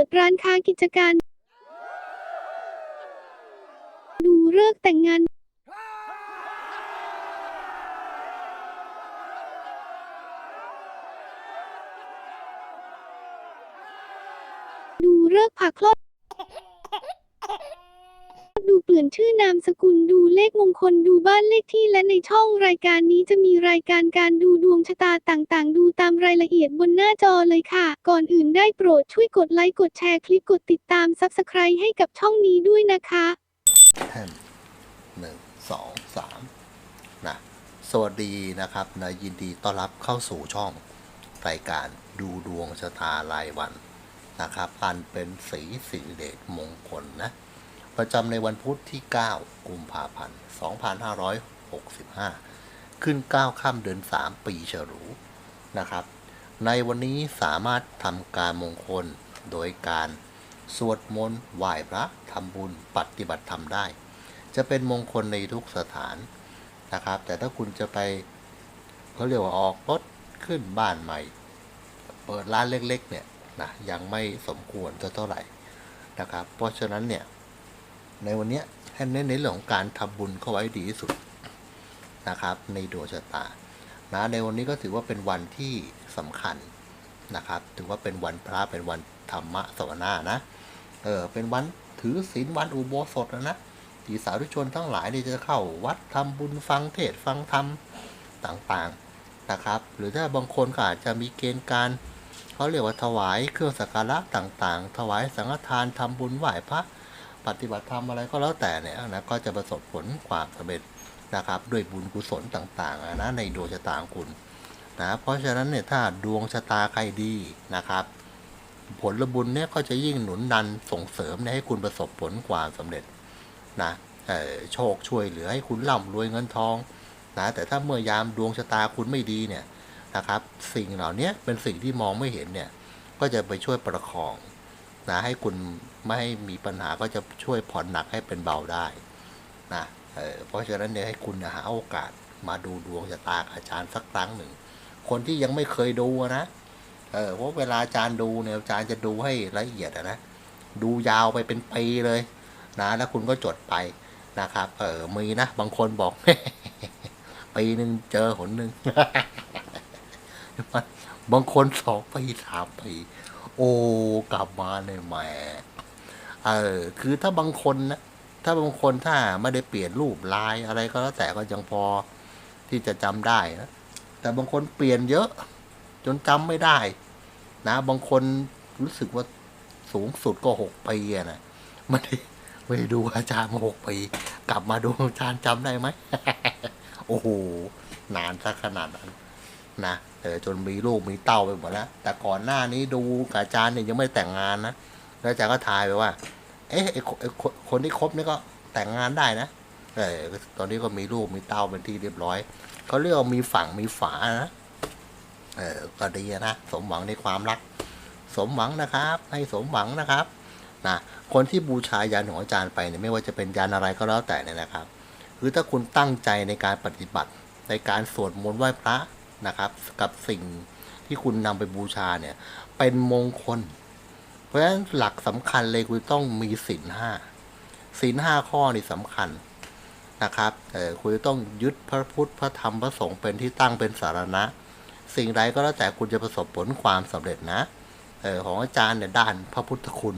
ปิดร้านค้ากิจการ ดูเลิกแต่งงาน ดูเลิกผ่าคลอด ดูเปลี่ยนชื่อนามสกุลดูเลขมงคลดูบ้านเลขที่และในช่องรายการนี้จะมีรายการการดูดวงชะตาต่างๆ ดูตามรายละเอียดบนหน้าจอเลยค่ะ ก่อนอื่นได้โปรดช่วยกดไลค์กดแชร์คลิปกดติดตาม Subscribe ให้กับช่องนี้ด้วยนะคะแท่นหนึ่งสองสามนะสวัสดีนะครับนะยินดีต้อนรับเข้าสู่ช่องรายการดูดวงชะตารายวันนะครับอันเป็นสีสิริเดชมงคลนะ ประจำในวันพุธที่ 9 กุมภาพันธ์ 2565 ขึ้น9ค่ำเดือน 3 ปีฉลูนะครับ ในวันนี้สามารถทำการมงคลโดยการสวดมนต์ไหว้พระทำบุญปฏิบัติธรรมได้ จะเป็นมงคลในทุกสถานนะครับ แต่ถ้าคุณจะไปเขาเรียกว่าออกรถขึ้นบ้านใหม่ เปิดร้านเล็กๆเนี่ยนะยังไม่สมควรจะเท่าไหร่นะครับ เพราะฉะนั้นเนี่ย ในวันนี้ให้เน้นในเรื่องของการทำบุญเข้าไว้ดีที่สุดนะครับ ในดวงชะตานะในวันนี้ก็ถือว่าเป็นวันที่สำคัญนะครับ ถือว่าเป็นวันพระเป็นวันธรรมะสวนานะเออเป็นวันถือศีลวันอุโบสถนะนะที่สาธุชนทั้งหลายนี่จะเข้าวัดทำบุญฟังเทศฟังธรรมต่างๆนะครับ หรือถ้าบางคนก็อาจจะมีเกณฑ์การเขาเรียกว่าถวายเครื่องสักการะต่างๆ ถวายสังฆทานทำบุญไหว้พระ ปฏิบัติธรรมอะไรก็แล้วแต่เนี่ยนะก็จะประสบผลความสำเร็จนะครับด้วยบุญกุศลต่างๆนะในดวงชะตาของคุณนะเพราะฉะนั้นเนี่ยถ้าดวงชะตาใครดีนะครับ ผลบุญเนี่ยก็จะยิ่งหนุนนันส่งเสริมเนี่ยให้คุณประสบผลความสำเร็จนะโชคช่วยเหลือให้คุณร่ำรวยเงินทองนะแต่ถ้าเมื่อยามดวงชะตาคุณไม่ดีเนี่ยนะครับ สิ่งเหล่านี้เป็นสิ่งที่มองไม่เห็นเนี่ยก็จะไปช่วยประคอง นะให้คุณไม่ให้มีปัญหาก็จะช่วยผ่อนหนักให้เป็นเบาได้นะเเพราะฉะนั้นเนี่ยให้คุณหาโอกาสมาดูดวงชะตากอาจารย์สักครั้งหนึ่ง คนที่ยังไม่เคยดูนะเออเพราะเวลาอาจารย์ดูเนี่ยอาจารย์จะดูให้ละเอียดนะดูยาวไปเป็นปีเลยนะแล้วคุณก็จดไปนะครับเออมีนะบางคนบอกปีหนึ่งเจอหนหนึ่งบางคนสองปีสามปี โอ้กลับมาเลยแหมเออคือถ้าบางคนนะถ้าบางคนถ้าไม่ได้เปลี่ยนรูปลายอะไรก็แล้วแต่ก็ยังพอที่จะจำได้นะแต่บางคนเปลี่ยนเยอะ จนจำไม่ได้ นะ บางคนรู้สึกว่าสูงสุดก็หกปีอะนะไม่ได้ไม่ได้ดูอาจารย์มาหกปี กลับมาดูอาจารย์จำได้ไหม โอ้โห นานสักขนาดนั้น นะเออจนมีลูกมีเต้าไปหมดแล้ว แต่ก่อนหน้านี้ดูกับอาจารย์เนี่ยยังไม่แต่งงานนะแล้วอาจารย์ก็ทายไปว่า เอ๊ะไอ้คนไอคนที่คบนี่ก็แต่งงานได้นะเออตอนนี้ก็มีลูกมีเต้าเป็นที่เรียบร้อยเขาเรียกว่ามีฝั่งมีฝานะเออก็ดีนะสมหวังในความรัก สมหวังนะครับ ให้สมหวังนะครับนะคนที่บูชายันของอาจารย์ไปเนี่ยไม่ว่าจะเป็นยันอะไรก็แล้วแต่เนี่ยนะครับคือถ้าคุณตั้งใจในการปฏิบัติในการสวดมนต์ไหว้พระ นะครับ กับสิ่งที่คุณนำไปบูชาเนี่ย เป็นมงคล เพราะฉะนั้นหลักสำคัญเลยคุณต้องมีศีลห้าศีลห้าข้อนี่สำคัญนะครับเออคุณต้องยึดพระพุทธพระธรรมพระสงฆ์เป็นที่ตั้งเป็นสารณะ สิ่งใดก็แล้วแต่คุณจะประสบผลความสำเร็จนะเออของอาจารย์เนี่ยด้านพระพุทธคุณ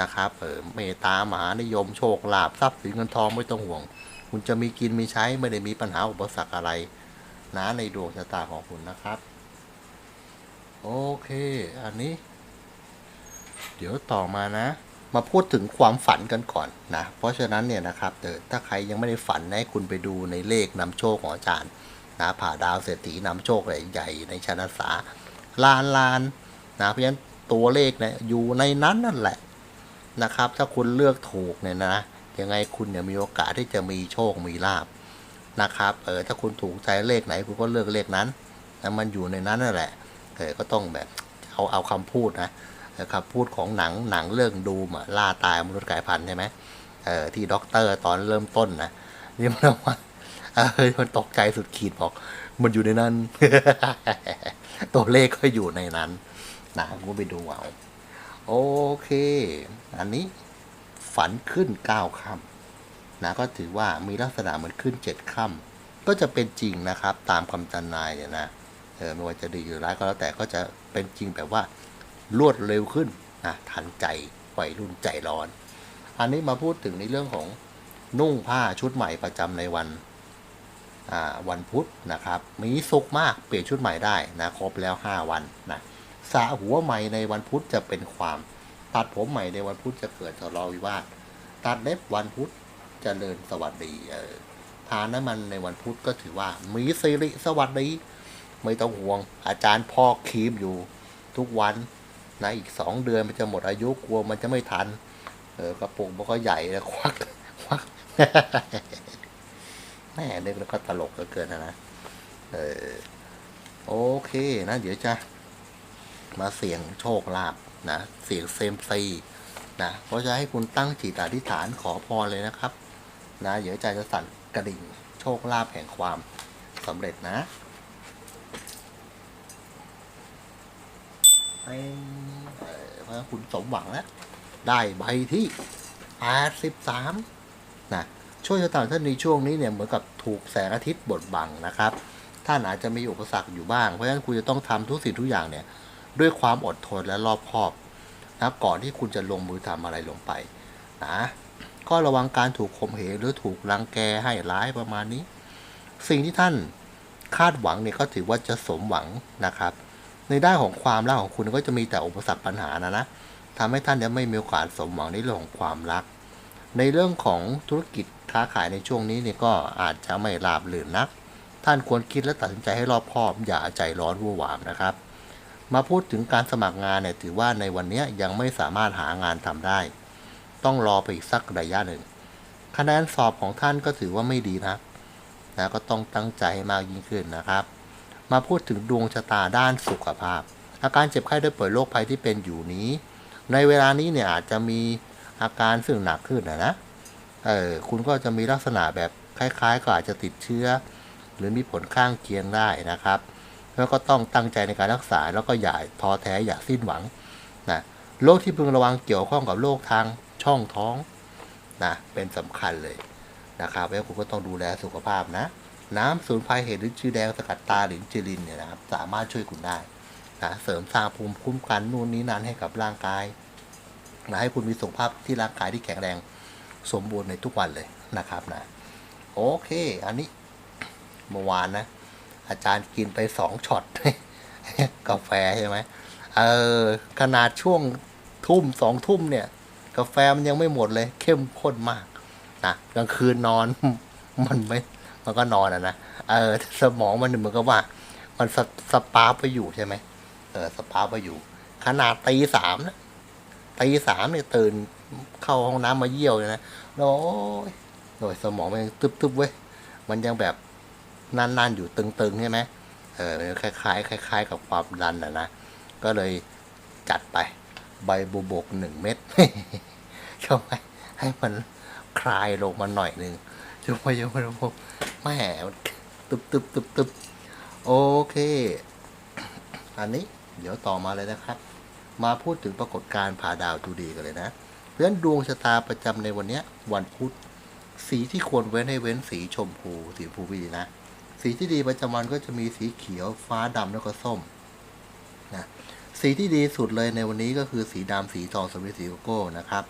นะครับเออเมตตามหานิยมโชคลาภทรัพย์สินเงินทองไม่ต้องห่วง คุณจะมีกินมีใช้ไม่ได้มีปัญหาอุปสรรคอะไร นะในดวงชะตาของคุณนะครับ โอเค อันนี้ เดี๋ยวต่อมานะ มาพูดถึงความฝันกันก่อนนะ เพราะฉะนั้นเนี่ยนะครับเออถ้าใครยังไม่ได้ฝันให้คุณไปดูในเลขนำโชคของอาจารย์นะผ่าดาวเศรษฐีนำโชคใหญ่ในชนะสาลานลานนะเพราะฉะนั้นตัวเลขเนี่ยอยู่ในนั้นนั่นแหละนะครับ ถ้าคุณเลือกถูกเนี่ยนะยังไงคุณเนี่ยมีโอกาสที่จะมีโชคมีลาบ นะครับเออถ้าคุณถูกใจเลขไหนคุณก็เลือกเลขนั้นนะมันอยู่ในนั้นนั่นแหละเออก็ต้องแบบเอาเอาคำพูดนะนะครับพูดของหนังหนังเรื่องดูมาล่าตายมนุษย์กายพันธุ์ใช่ไหมเออที่ด็อกเตอร์ตอนเริ่มต้นนะนี่มันว่าเออมันตกใจสุดขีดบอก มันอยู่ในนั้น ตัวเลขก็อยู่ในนั้นนะกูไปดูเอาโอเค อันนี้ฝันขึ้นเก้าคำ นะก็ถือว่ามีลักษณะเหมือนขึ้นเจ็ดค่ำก็จะเป็นจริงนะครับ ตามคำจันนายเนี่ยนะเออไม่ว่าจะดีหรือร้ายก็แล้วแต่ก็จะเป็นจริงแบบว่ารวดเร็วขึ้นนะทันใจวัยรุ่นใจร้อน อันนี้มาพูดถึงในเรื่องของนุ่งผ้าชุดใหม่ประจำในวันอ่าวันพุธนะครับ มีสุขมากเปลี่ยนชุดใหม่ได้นะครบแล้ว 5 วันนะสระหัวใหม่ในวันพุธจะเป็นความ ตัดผมใหม่ในวันพุธจะเกิดทะเลาะวิวาทตัดเล็บวันพุธ เจริญสวัสดีเออทานน้ำมันในวันพุธก็ถือว่า มีสิริสวัสดี ไม่ต้องห่วง อาจารย์พ่อครีมอยู่ทุกวันนะอีกสองเดือนมันจะหมดอายุกลัวมันจะไม่ทัน เออกระปุกมันก็ใหญ่แล้วควักควักแม่นึกแล้วก็ตลกเกินนะนะเออโอเคนะ เดี๋ยวจะมาเสี่ยงโชคลาภนะ เสี่ยงเซมซีนะเพราะจะให้คุณตั้งจิตอธิษฐานขอพรเลยนะครับ นะเดี๋ยวอาจจะสั่นกระดิ่ง โชคลาภแห่งความสำเร็จนะเพราะคุณสมหวังแล้ว ได้ใบที่ 83 นะ ช่วยชะตาท่านในช่วงนี้เนี่ยเหมือนกับถูกแสงอาทิตย์บดบังนะครับ ท่านอาจจะมีอุปสรรคอยู่บ้าง เพราะฉะนั้นคุณจะต้องทำทุกสิ่งทุกอย่างเนี่ย ด้วยความอดทนและรอบคอบนะก่อนที่คุณจะลงมือทำอะไรลงไป นะ ก็ระวังการถูกข่มเหงหรือถูกรังแกให้ร้ายประมาณนี้ สิ่งที่ท่านคาดหวังเนี่ยก็ถือว่าจะสมหวังนะครับ ในด้านของความรักของคุณก็จะมีแต่อุปสรรคปัญหานะนะทำให้ท่านเนี่ยไม่มีโอกาสสมหวังในเรื่องของความรัก ในเรื่องของธุรกิจค้าขายในช่วงนี้เนี่ยก็อาจจะไม่ราบรื่นนัก ท่านควรคิดและตัดสินใจให้รอบคอบ อย่าใจร้อนวุ่นวามนะครับ มาพูดถึงการสมัครงานเนี่ยถือว่าในวันนี้ยังไม่สามารถหางานทำได้ ต้องรอไปอีกสักระยะหนึ่ง คะแนนสอบของท่านก็ถือว่าไม่ดีนะนะก็ต้องตั้งใจให้มากยิ่งขึ้นนะครับ มาพูดถึงดวงชะตาด้านสุขภาพ อาการเจ็บไข้ได้ป่วยโรคภัยที่เป็นอยู่นี้ ในเวลานี้เนี่ยอาจจะมีอาการซึ่งหนักขึ้นนะนะเออคุณก็จะมีลักษณะแบบคล้ายๆ ก็อาจจะติดเชื้อ หรือมีผลข้างเคียงได้นะครับ แล้วก็ต้องตั้งใจในการรักษาแล้วก็อย่าท้อแท้อย่าสิ้นหวังนะโรคที่พึงระวังเกี่ยวข้องกับโรคทาง ช่องท้องนะเป็นสำคัญเลยนะครับแล้วคุณก็ต้องดูแลสุขภาพนะ น้ำสูนไพรเห็ดหรือจือแดงสกัดตาหรือจิลินเนี่ยนะครับสามารถช่วยคุณได้นะเสริมสร้างภูมิคุ้มกันนู่นนี่นั่นให้กับร่างกายนะให้คุณมีสุขภาพที่ร่างกายที่แข็งแรงสมบูรณ์ในทุกวันเลยนะครับนะโอเค อันนี้เมื่อวานนะ อาจารย์กินไปสองช็อตกาแฟใช่ไหมเออขนาดช่วงทุ่มสองทุ่มเนี่ย กาแฟมันยังไม่หมดเลย เข้มข้นมากนะกลางคืนนอนมันไม่มันก็นอนอะนะเออสมองมันเหมือนกับว่า มันสสปาร์ไปอยู่ใช่ไหมเออสปาร์ไปอยู่ ขนาดตีสามนะตีสามเนี่ยตื่นเข้าห้องน้ำมาเยี่ยวเลยนะแล้วโอ้ยโดยสมองมันยังตึบๆเว้ยมันยังแบบนั่นๆอยู่ตึงๆใช่ไหมเออคล้ายๆคล้าย ๆ กับความดันนะนะก็เลยจัดไป ใบบุบกหนึ่งเม็ดเข้าไปให้มันคลายลงมาหน่อยหนึ่งช่วยช่วยผมแม่ตึบตึบตึบตึบโอเค อันนี้เดี๋ยวต่อมาเลยนะครับ มาพูดถึงปรากฏการณ์ผ่าดาวทูดีกันเลยนะ เพราะฉะนั้นดวงชะตาประจำในวันนี้วันพุธสีที่ควรเว้นให้เว้นสีชมพูสีชมพูไม่ดีนะ สีที่ดีประจำวันก็จะมีสีเขียวฟ้าดำแล้วก็ส้มนะ สีที่ดีสุดเลยในวันนี้ก็คือสีดำสีทองสวิตสีโกโก้นะครับ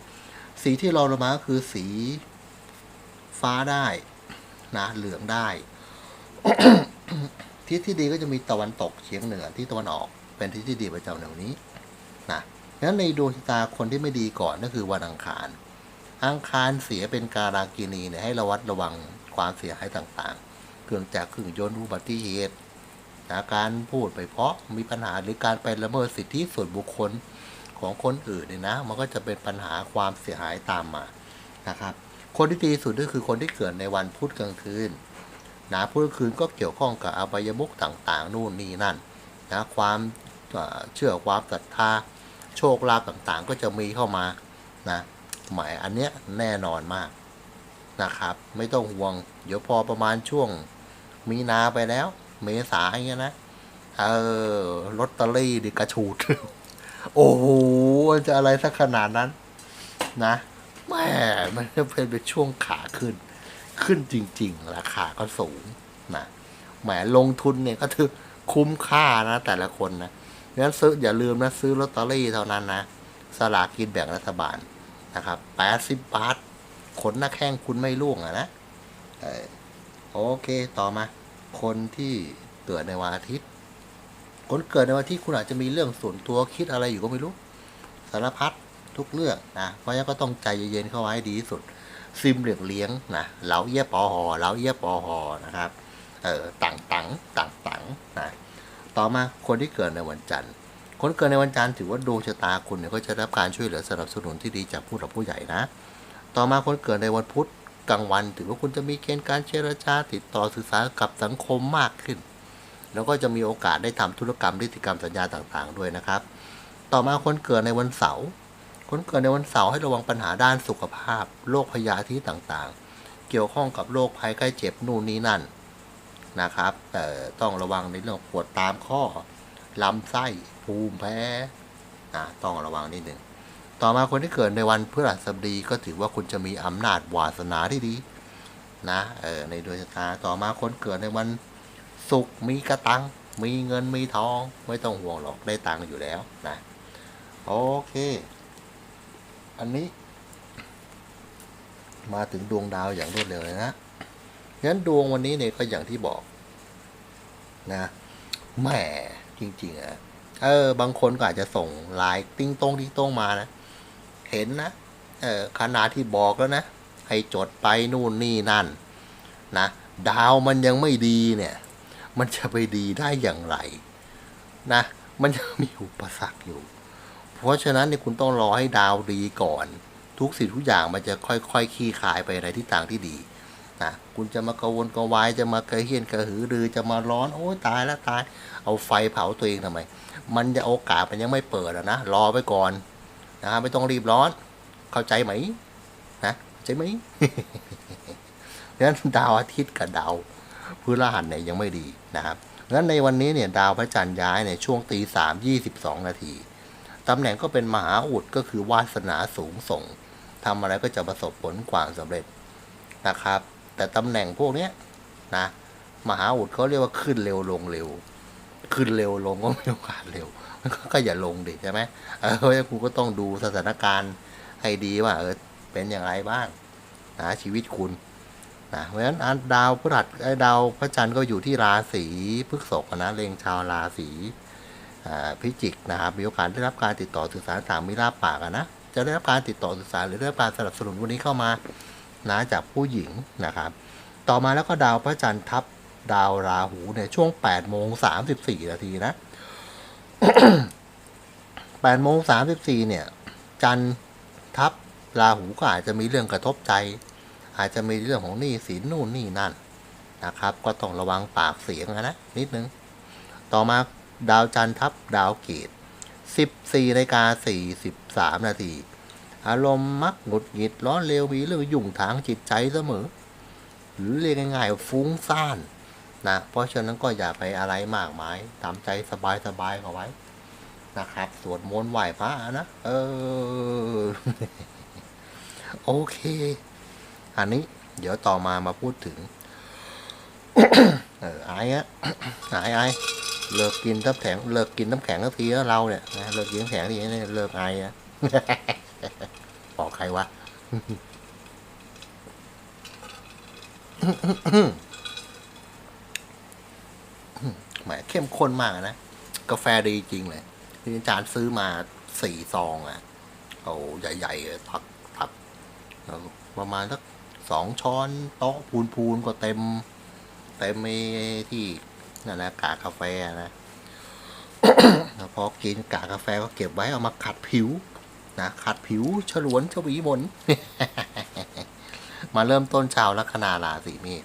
สีที่รองลงมาก็คือสีฟ้าได้นะเหลืองได้ ทิศที่ดีก็จะมีตะวันตกเฉียงเหนือที่ตะวันออก เป็นทิศที่ดีประจำในวันนี้นะงั้นในดวงชะตาคนที่ไม่ดีก่อนก็คือวันอังคาร อังคารเสียเป็นการากินีเนี่ยให้ระวัดระวังความเสียหายต่างๆ เครื่องจักรเครื่องยนต์อุบัติเหตุ นะการพูดไปเพราะมีปัญหาหรือการไปละเมิดสิทธิส่วนบุคคลของคนอื่นเนี่ยนะ มันก็จะเป็นปัญหาความเสียหายตามมานะครับ คนที่ดีสุดก็คือคนที่เกิดในวันพุธกลางคืนนะพุธกลางคืนก็เกี่ยวข้องกับอบายมุกต่างๆ นู่นนี่นั่นนะความเอ่อเชื่อความศรัทธาโชคลาภต่างๆ ก็จะมีเข้ามานะหมายอันเนี้ยแน่นอนมากนะครับ ไม่ต้องห่วง เดี๋ยวพอประมาณช่วงมีนาไปแล้ว เมษาอย่างเงี้ยนะ เออลอตเตอรี่ดิกระชูด โอ้โห จะอะไรสักขนาดนั้น นะแม่มันจะเป็นเป็นช่วงขาขึ้น ขึ้นจริง ๆ ราคาก็สูงนะแหมลงทุนเนี่ยก็ถือคุ้มค่านะ แต่ละคนนะงั้นซื้ออย่าลืมนะ ซื้อลอตเตอรี่เท่านั้นนะสลากกินแบ่งรัฐบาลนะครับแปดสิบบาทขนหน้าแข้งคุณไม่ร่วงอะนะโอเคต่อมา คนที่เกิดในวันอาทิตย์ คนเกิดในวันอาทิตย์คุณอาจจะมีเรื่องส่วนตัวคิดอะไรอยู่ก็ไม่รู้ สารพัดทุกเรื่องนะ เพราะฉะนั้นก็ต้องใจเย็นๆเข้าไว้ดีที่สุด ซิมเหลียงเลี้ยงนะเหลาเยี่ยปอหอเหลาเยี่ยปอหอนะครับ เออต่างตังต่างตังนะ ต่อมาคนที่เกิดในวันจันทร์ คนเกิดในวันจันทร์ถือว่าดวงชะตาคุณเนี่ยก็จะรับการช่วยเหลือสนับสนุนที่ดีจากผู้หลักผู้ใหญ่นะ ต่อมาคนเกิดในวันพุธ กลางวันถือว่าคุณจะมีเกณฑ์การเจรจาติดต่อสื่อสารกับสังคมมากขึ้น แล้วก็จะมีโอกาสได้ทำธุรกรรมนิติกรรมสัญญาต่างๆ ด้วยนะครับ ต่อมาคนเกิดในวันเสาร์คนเกิดในวันเสาร์ให้ระวังปัญหาด้านสุขภาพโรคพยาธิต่างๆ เกี่ยวข้องกับโรคภัยไข้เจ็บนู่นนี่นั่นนะครับแต่ต้องระวังในเรื่องปวดตามข้อลำไส้ภูมิแพ้อ่าต้องระวังนิดหนึ่ง ต่อมาคนที่เกิดในวันพฤหัสบดีก็ถือว่าคุณจะมีอำนาจวาสนาที่ดีนะเออในดวงชะตาต่อมาคนเกิดในวันศุกร์มีกระตัง มีเงินมีทองไม่ต้องห่วงหรอกได้ตังค์อยู่แล้วนะโอเค อันนี้ มาถึงดวงดาวอย่างรวดเร็วเลยนะงั้นดวงวันนี้เนี่ยก็อย่างที่บอกนะแหมจริงๆอะเออบางคนก็อาจจะส่งไลน์ติ้งตรงติ้งตรงมานะ เห็นนะเออขนาดที่บอกแล้วนะ ให้จดไปนู่นนี่นั่นนะดาวมันยังไม่ดีเนี่ย มันจะไปดีได้อย่างไรนะ มันจะมีอุปสรรคอยู่ เพราะฉะนั้นเนี่ยคุณต้องรอให้ดาวดีก่อน ทุกสิ่งทุกอย่างมันจะค่อยๆค,คี่คายไปในทิศทางที่ดีนะคุณจะมากระวนกระวายจะมากระเฮียนกระหือรือจะมาร้อนโอ้ตายแล้วตาย เอาไฟเผาตัวเองทำไม มันจะโอกาสมันยังไม่เปิดอะนะรอไปก่อน นะไม่ต้องรีบร้อน เข้าใจไหมนะเข้าใจไหมงั้นดาวอาทิตย์กับดาวพฤหัสเนี่ยยังไม่ดีนะครับงั้นในวันนี้เนี่ยดาวพระจันทร์ย้ายในช่วงตีสามยี่สิบสองนาทีตำแหน่งก็เป็นมหาอุดก็คือวาสนาสูงส่งทำอะไรก็จะประสบผลความสำเร็จนะครับ แต่ตำแหน่งพวกเนี้ยนะมหาอุดเขาเรียกว่าขึ้นเร็วลงเร็ว ขึ้นเร็วลงก็ม่โอกาสเร็ว ก็อย่าลงดิใช่ไหมเออเพราะฉะนั้นคุณก็ต้องดูสถานการณ์ให้ดีว่าเออเป็นอย่างไรบ้างนะชีวิตคุณนะเพราะฉะนั้นดาวพฤหัสดาวพระจันทร์ก็อยู่ที่ราศีพฤษภนะเลงชาวราศีพิจิกนะครับมีโอกาสได้รับการติดต่อสื่อสารต่างมีลาบปากนะจะได้รับการติดต่อสื่อสารหรือได้รับการสนับสนุนวันนี้เข้ามานะจากผู้หญิงนะครับ ต่อมาแล้วก็ดาวพระจันทร์ทับ ดาวราหูเนี่ยช่วง8โมง34นาทีนะ8โมง34เนี่ย จันทร์ทับราหูก็อาจจะมีเรื่องกระทบใจ อาจจะมีเรื่องของหนี้สินนู่นนี่นั่นนะครับ ก็ต้องระวังปากเสียงนะนิดนึง ต่อมาดาวจันทร์ทับดาวเกต14นาฬิกา43นาทีอารมณ์มักหงุดหงิดร้อนเร็วมีเรื่องยุ่งทางจิตใจเสมอ หรือเรียกง่ายๆฟุ้งซ่าน นะเพราะฉะนั้นก็อย่าไปอะไรมากมายตามใจสบายๆเอาไว้ นะครับ สวดมนต์ไหว้พระนะ เออ โอเค อันนี้ เดี๋ยวต่อมามาพูดถึง เออไอ้อะไอ้ไอ้เลิกกินน้ำแข็งเลิกกินน้ำแข็งสักทีแล้วเราเนี่ยนะเลิกกินน้ำแข็งทีนี้เลิกไอ้อะบอกใครวะ แหมเข้มข้นมากนะ กาแฟดีจริงเลยที่อาจารย์ซื้อมาสี่ซองอะเอาใหญ่ๆเลยทักทักประมาณสักสองช้อนโต๊ะพูนๆก็เต็ม เต็มที่นั่นนะกากาแฟนะแล้วพอกินกากาแฟก็เก็บไว้เอามาขัดผิวนะขัดผิวฉลวนฉวีบนมาเริ่มต้นชาวลัคนาราศีเมษ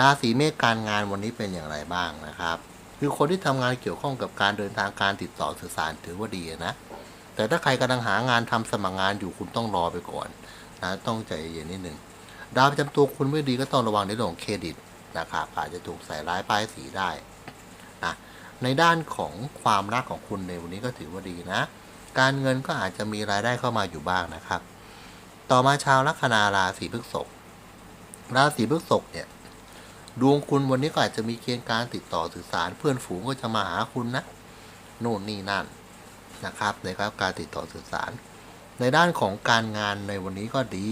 ราศีเมษการงานวันนี้เป็นอย่างไรบ้างนะครับ คือคนที่ทำงานเกี่ยวข้องกับการเดินทางการติดต่อสื่อสารถือว่าดีนะ แต่ถ้าใครกำลังหางานทำสมัครงานอยู่คุณต้องรอไปก่อนนะต้องใจเย็นนิดหนึ่งดาวประจำตัวคุณไม่ดีก็ต้องระวังในเรื่องของเครดิตนะครับอาจจะถูกใส่ร้ายป้ายสีได้นะในด้านของความรักของคุณในวันนี้ก็ถือว่าดีนะ การเงินก็อาจจะมีรายได้เข้ามาอยู่บ้างนะครับ ต่อมาชาวลัคนาราศีพฤษภราศีพฤษภเนี่ย ดวงคุณวันนี้ก็อาจจะมีเกณฑ์การติดต่อสื่อสาร เพื่อนฝูงก็จะมาหาคุณนะโน่นนี่นั่นนะครับในครับการติดต่อสื่อสาร ในด้านของการงานในวันนี้ก็ดี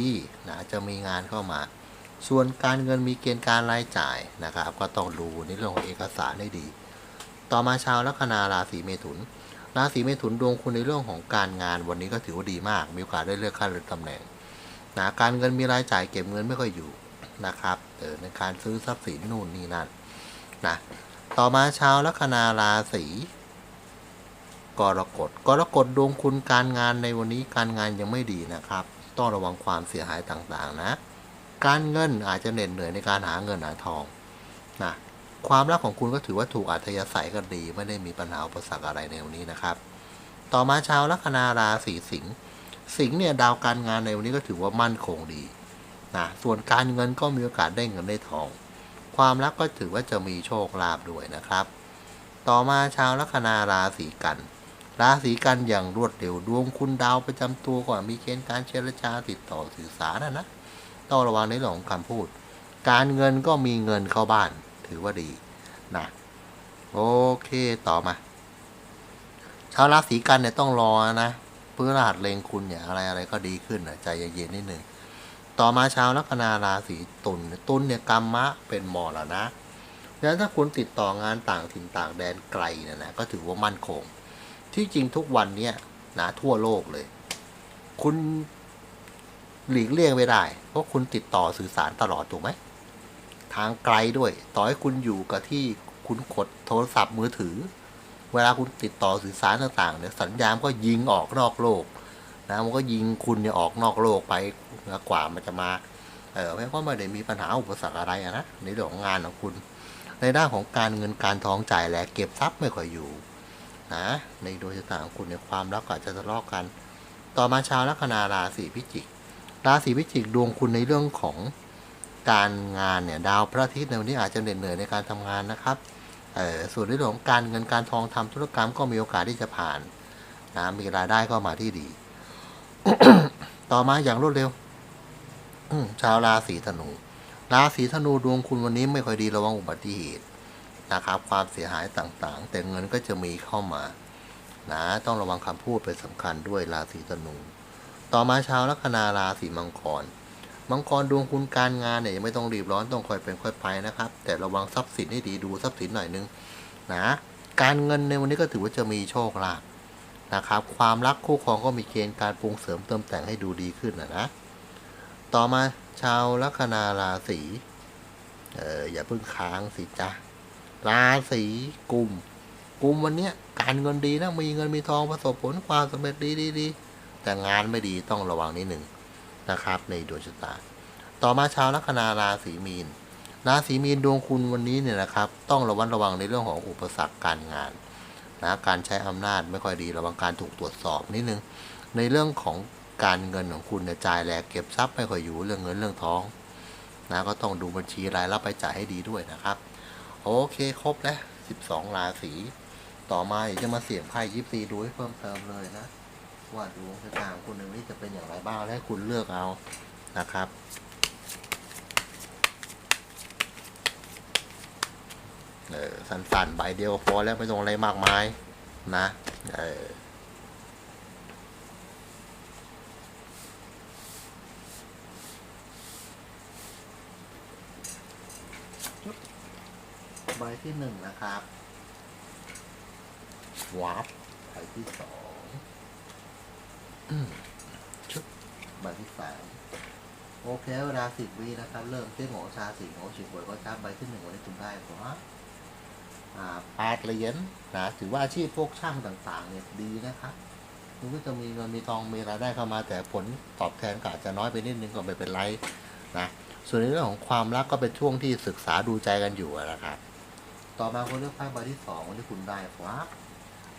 นะจะมีงานเข้ามา ส่วนการเงินมีเกณฑ์การรายจ่ายนะครับ ก็ต้องดูในเรื่องของเอกสารให้ดี ต่อมาชาวลัคนาราศีเมถุนราศีเมถุนดวงคุณในเรื่องของการงานวันนี้ก็ถือว่าดีมาก มีโอกาสได้เลื่อนขั้นเลื่อนตำแหน่งนะการเงินมีรายจ่ายเก็บเงินไม่ค่อยอยู่ นะครับเออในการซื้อทรัพย์สินนู่นนี่นั่นนะต่อมาชาวลัคนาราศีกรกฎกรกฎดวงคุณการงานในวันนี้การงานยังไม่ดีนะครับ ต้องระวังความเสียหายต่างๆนะ การเงินอาจจะเหน็ดเหนื่อยในการหาเงินหาทองนะความรักของคุณก็ถือว่าถูกอัธยาศัยกันดี ไม่ได้มีปัญหาอุปสรรคอะไรในวันนี้นะครับ ต่อมาชาวลัคนาราศีสิงห์สิงห์เนี่ยดาวการงานในวันนี้ก็ถือว่ามั่นคงดี นะส่วนการเงินก็มีโอกาสได้เงินได้ทอง ความรักก็ถือว่าจะมีโชคลาภด้วยนะครับ ต่อมาชาวลัคนาราศีกัน ราศีกันอย่างรวดเร็วดวงคุณดาวประจำตัวก่อนมีเกณฑ์การเจรจาติดต่อสื่อสารนะนะต้องระวังในเรื่องของคำพูด การเงินก็มีเงินเข้าบ้านถือว่าดีนะโอเคต่อมาชาวราศีกันเนี่ยต้องรอนะเพื่อรหัสเลงคุณเนี่ยอะไรอะไรก็ดีขึ้นนะใจเย็นๆนิดนึง ต่อมาชาวลัคนาราศีตุลตุลเนี่ยกรรมะเป็นมรณะดังนั้นถ้าคุณติดต่องานต่างถิ่นต่างแดนไกลเนี่ยนะก็ถือว่ามั่นคง ที่จริงทุกวันเนี่ยนะทั่วโลกเลย คุณหลีกเลี่ยงไม่ได้ เพราะคุณติดต่อสื่อสารตลอดถูกไหมทางไกลด้วย ต่อให้คุณอยู่กับที่คุณกดโทรศัพท์มือถือ เวลาคุณติดต่อสื่อสารต่างๆเนี่ยสัญญาณก็ยิงออกนอกโลก นะมันก็ยิงคุณเนี่ยออกนอกโลกไปกว่ามันจะมา เออไม่ก็ไม่ได้มีปัญหาอุปสรรคอะไรนะในเรื่องของงานของคุณ ในด้านของการเงินการทองจ่ายแหลกเก็บทรัพย์ไม่ค่อยอยู่นะในดวงชะตาของคุณในความรักก็อาจจะทะเลาะกัน ต่อมาชาวลัคนาราศีพิจิก ราศีพิจิกดวงคุณในเรื่องของการงานเนี่ยดาวพระอาทิตย์ในวันนี้อาจจะเหน็ดเหนื่อยในการทำงานนะครับเออส่วนในเรื่องของการเงินการทองทำธุรกรรมก็มีโอกาสที่จะผ่านนะมีรายได้เข้ามาที่ดี ต่อมาอย่างรวดเร็วชาวราศีธนู ราศีธนูดวงคุณวันนี้ไม่ค่อยดีระวังอุบัติเหตุนะครับ ความเสียหายต่างๆ แต่เงินก็จะมีเข้ามา นะ ต้องระวังคำพูดเป็นสำคัญด้วยราศีธนู ต่อมาชาวลัคนาราศีมังกร มังกรดวงคุณการงานเนี่ยยังไม่ต้องรีบร้อนต้องคอยเป็นค่อยไปนะครับ แต่ระวังทรัพย์สินให้ดีดูทรัพย์สินหน่อยนึง นะ การเงินในวันนี้ก็ถือว่าจะมีโชคลาภ นะครับ ความรักคู่ครองก็มีเกณฑ์การปรุงเสริมเติมแต่งให้ดูดีขึ้นนะนะ ต่อมาชาวลัคนาราศีเอออย่าเพิ่งค้างสิจ้ะราศีกุมกุมวันเนี้ยการเงินดีนะมีเงินมีทองประสบผลความสำเร็จดีดีดีแต่งานไม่ดีต้องระวังนิดหนึ่งนะครับ ในดวงชะตา ต่อมาชาวลัคนาราศีมีนราศีมีนดวงคุณวันนี้เนี่ยนะครับ ต้องระวังระวังในเรื่องของอุปสรรคการงาน นะการใช้อำนาจไม่ค่อยดีระวังการถูกตรวจสอบนิดนึง ในเรื่องของการเงินของคุณเนี่ยจ่ายแหลกเก็บทรัพย์ไม่ค่อยอยู่เรื่องเงินเรื่องท้องนะก็ต้องดูบัญชีรายรับไปจ่ายให้ดีด้วยนะครับ โอเคครบแล้ว12 ราศีต่อมาจะมาเสี่ยงไพ่ยิปซีดูให้เพิ่มเติมเลยนะว่าดวงชะตาของคุณในวันนี้จะเป็นอย่างไรบ้างและคุณเลือกเอานะครับ สั้นๆใบเดียวพอแล้วไม่ต้องอะไรมากมาย นะเออใบที่หนึ่งนะครับวับใบที่สองอืมชุบใบที่สามโอเคเวลาสิบวินะครับ เริ่มเต้นโหชาสีโหฉิบหวยก็จับใบที่หนึ่งวันนี้คุณได้ครับอ่า แปดเหรียญนนะถือว่าอาชีพพวกช่างต่างๆเนี่ยดีนะครับคุณก็จะมีเงินมีทองมีรายได้เข้ามา แต่ผลตอบแทนก็อาจจะน้อยไปนิดนึงก็ไม่เป็นไรนะส่วนในเรื่องของความรักก็เป็นช่วงที่ศึกษาดูใจกันอยู่นะครับต่อมาคนเลือกไพ่ใบที่สองวันที่คุณได้ครับ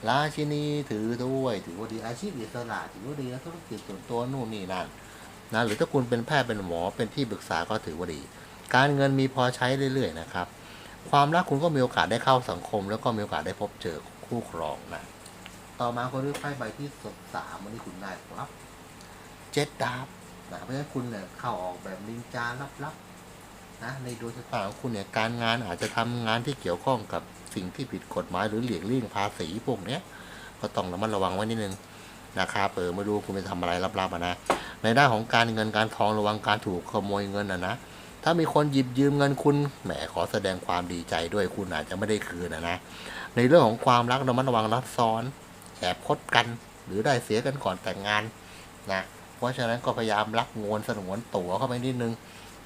ราชินีถือด้วยถือว่าดีอาชีพอิสระถือว่าดีแล้วธุรกิจส่วนตัวนู่นนี่นั่นนะหรือถ้าคุณเป็นแพทย์เป็นหมอเป็นที่ปรึกษาก็ถือว่าดี การเงินมีพอใช้เรื่อยๆนะครับ ความรักคุณก็มีโอกาสได้เข้าสังคม แล้วก็มีโอกาสได้พบเจอคู่ครองนะต่อมาคนเลือกไพ่ใบที่สดสามวันที่คุณได้ครับเจ็ดดาบนะเพราะฉะนั้นคุณเนี่ยเข้าออกแบบนินจาลับๆนะในดวงชะตาของคุณเนี่ยการงานอาจจะทำงานที่เกี่ยวข้องกับสิ่งที่ผิดกฎหมายหรือเหลีกเลี่ยงภาษีพวกเนี้ยก็ต้องระมัดระวังไว้นิดนึงนะครับเออไม่รู้คุณไปทำอะไรลับๆอะนะในด้านของการเงินการทองระวังการถูกขโมยเงินอะนะ ถ้ามีคนหยิบยืมเงินคุณแหมขอแสดงความดีใจด้วยคุณอาจจะไม่ได้คืนอะนะในเรื่องของความรักระมัดระวังรักซ้อนแอบคดกัน หรือได้เสียกันก่อนแต่งงานนะเพราะฉะนั้นก็พยายามรักงวนสนวนตัวเข้าไปนิดนึง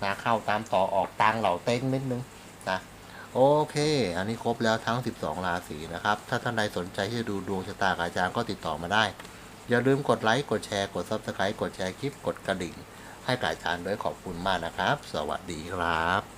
นะเข้าตามต่อออกตังเหล่าเต้งนิดนึงนะโอเค อันนี้ครบแล้วทั้ง 12 ราศีนะครับ ถ้าท่านใดสนใจที่จะดูดวงชะตากับอาจารย์ก็ติดต่อมาได้ อย่าลืมกดไลค์ กดแชร์ กด Subscribe กดแชร์คลิป กดกระดิ่ง ให้กายทาจารด้วยขอบคุณมากนะครับ สวัสดีครับ